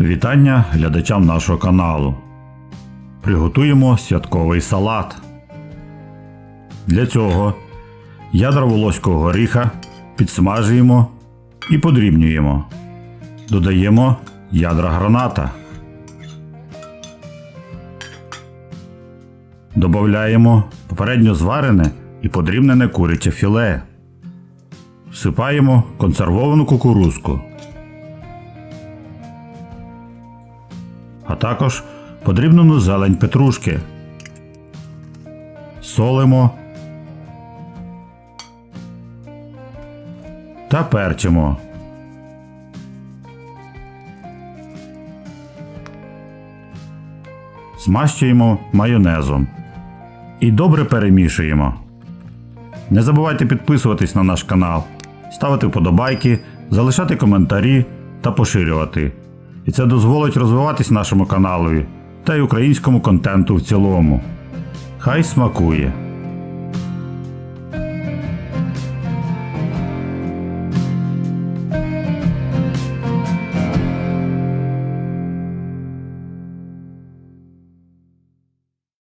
Вітання глядачам нашого каналу. Приготуємо святковий салат. Для цього ядра волоського горіха підсмажуємо і подрібнюємо. Додаємо ядра граната. Додаємо попередньо зварене і подрібнене куряче філе. Всипаємо консервовану кукурузку. А також подрібнену зелень петрушки. Солимо та перчимо. Змащуємо майонезом і добре перемішуємо. Не забувайте підписуватись на наш канал, ставити вподобайки, залишати коментарі та поширювати. І це дозволить розвиватись нашому каналові та й українському контенту в цілому. Хай смакує!